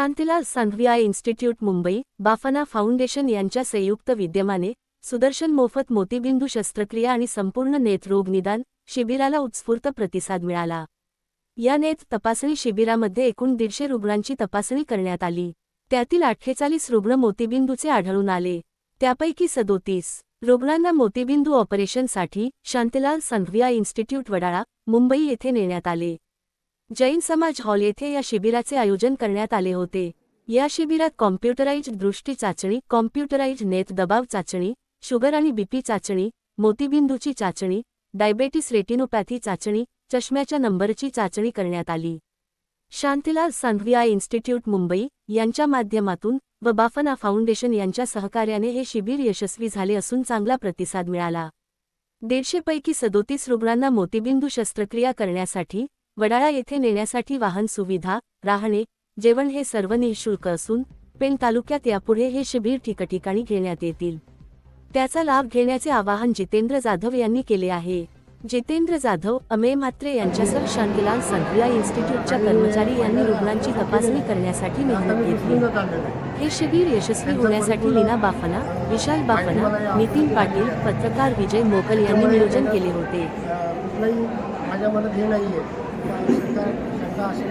Shantilal सांघविया institute Mumbai Bafna foundation यांच्या संयुक्त विद्यमाने सुदर्शन मोफत मोतीबिंदू शस्त्रक्रिया आणि संपूर्ण नेत्ररोग निदान शिबिराला उत्स्फूर्त प्रतिसाद मिळाला. या नेत तपासणी शिबिरामध्ये एकूण दीडशे रुग्णांची तपासणी करण्यात आली. त्यातील अठ्ठेचाळीस रुग्ण मोतीबिंदूचे आढळून आले. त्यापैकी सदोतीस रुग्णांना मोतीबिंदू ऑपरेशनसाठी शांतीलाल सांघविया इन्स्टिट्यूट वडाळा मुंबई येथे नेण्यात आले. जैन समाज हॉल येथे या शिबिराचे आयोजन करण्यात आले होते. या शिबिरात कॉम्प्युटराइज्ड दृष्टी चाचणी कॉम्प्युटराइज्ड नेत दबाव चाचणी शुगर आणि बीपी चाचणी मोतीबिंदूची चाचणी डायबेटिस रेटिनोपॅथी चाचणी चष्म्याच्या नंबरची चाचणी करण्यात आली. शांतीलाल सांधविया इन्स्टिट्यूट मुंबई यांच्या माध्यमातून व बाफना फाउंडेशन यांच्या सहकार्याने हे शिबिर यशस्वी झाले असून चांगला प्रतिसाद मिळाला. दीडशेपैकी सदोतीस रुग्णांना मोतीबिंदू शस्त्रक्रिया करण्यासाठी वडाळा येथे नेण्यासाठी वाहन सुविधा राहणे जेवण हे सर्व निःशुल्क असून पेण तालुक्यात यापुढे हे शिबिर ठिकठिकाणी घेण्यात येतील. त्याचा लाभ घेण्याचे आवाहन जितेंद्र जाधव यांनी केले आहे. जितेंद्र जाधव अमेय म्हात्रे यांच्यासह शांतीलाल संघविया इन्स्टिट्यूटच्या कर्मचारी यांनी रुग्णांची तपासणी करण्यासाठी मेहनत घेतली. हे शिबिर यशस्वी होण्यासाठी लीना बाफना विशाल बाफना नितीन पाटील पत्रकार विजय मोकल यांनी नियोजन केले होते. असेल?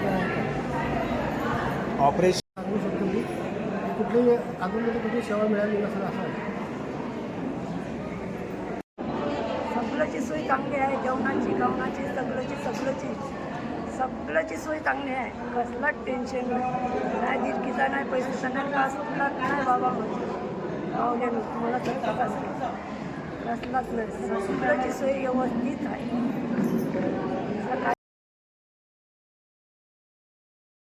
ऑपरेशन सांगू शकतो की कुठलीही अजूनमध्ये कुठली सेवा मिळाली नसेल असं आहे. सगळ्याची सोय चांगली आहे. जेवणाची गावनाची सगळ्याची सगळ्याची सगळ्याची सोय चांगली आहे. कसलाच टेन्शन नाही. नाही दिलकीचा नाही पैशाचा नाही का सुटला नाही बाबा गावल्या तुम्हाला कसलाच नाही. सगळ्याची सोय व्यवस्थित आहे.